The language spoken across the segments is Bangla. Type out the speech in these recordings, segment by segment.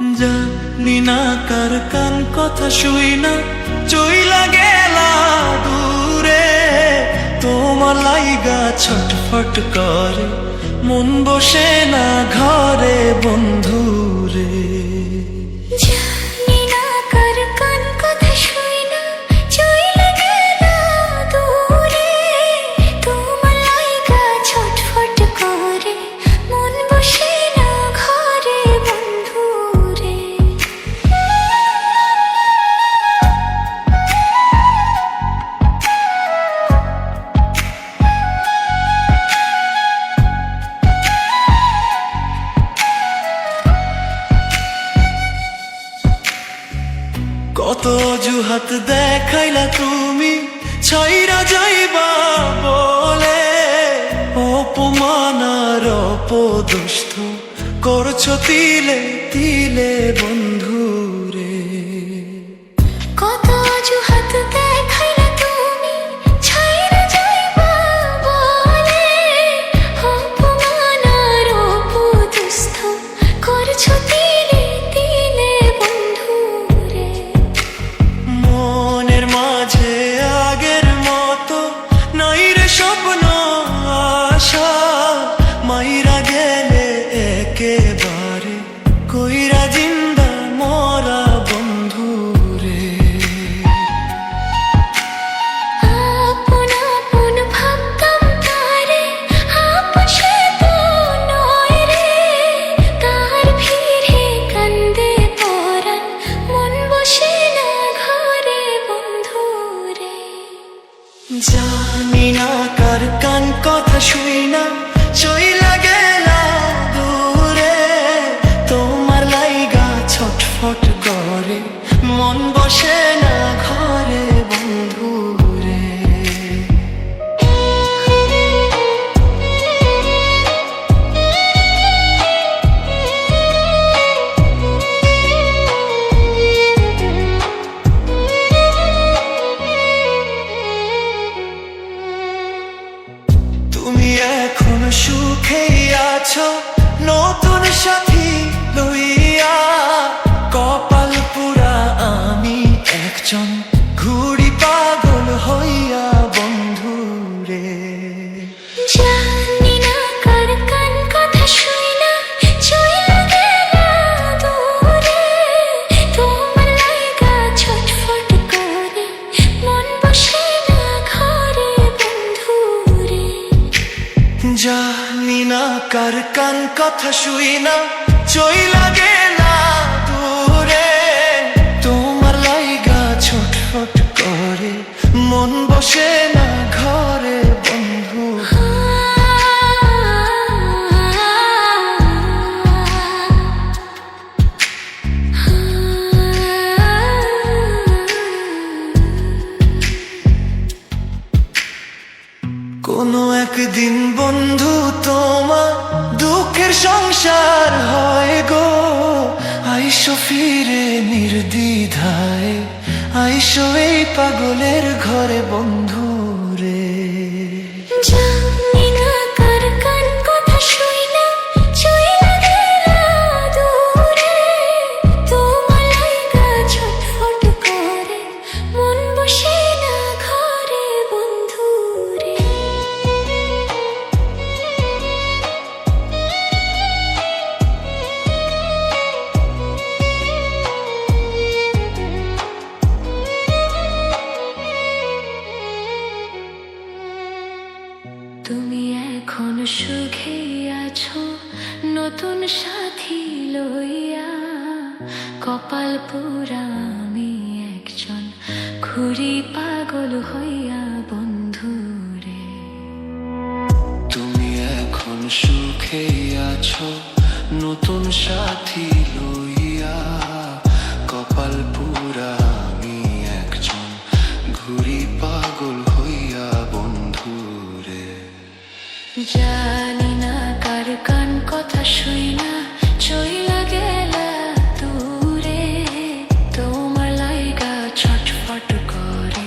জানি না কার কান কথা শুই না। চইলা গেলা দূরে। তোমার লাইগা ছটফট করে। মন বসে না ঘরে বন্ধুরে। কত অজুহাত দেখাইলা তুমি, ছাইরা যাইবা বলে। অপমান আর অপদস্থ করছ তিলে তিলে বন্ধুরে। কত অজুহাত দেখাইলা করছ তিলে না কার কান কথা শুই না। চইলা গেলা একদিন বন্ধু তোমা দুঃখের সংসার হয় গো। আইসো ফিরে নির্দিধায় আইসো এই পাগলের ঘরে বন্ধু রে তুমি এখন সুখে আছো, নতুন সাথী লইয়া। কপাল পুরা আমি একজন ঘুরি পাগল হইয়া বন্ধুরে তুমি এখন সুখে আছো, নতুন সাথী লইয়া। কপাল পুরা আমি একজন ঘুরি পাগল জানি না কার কান কথা শুই না চইলা গেলা দূরে। তোমার লাইগা ছটফট করে,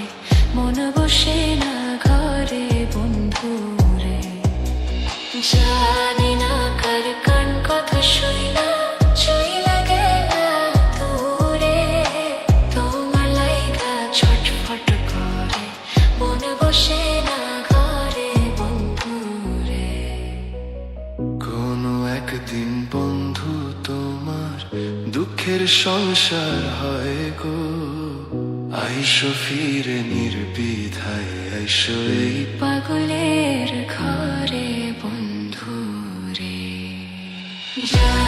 মন বসে না ঘরে বন্ধুরে। জানি একদিন বন্ধু তোমার দুঃখের সংসার হয় গো। আইস ফিরে নির্বিধায়, আইস এই পাগলের ঘরে বন্ধু রে যা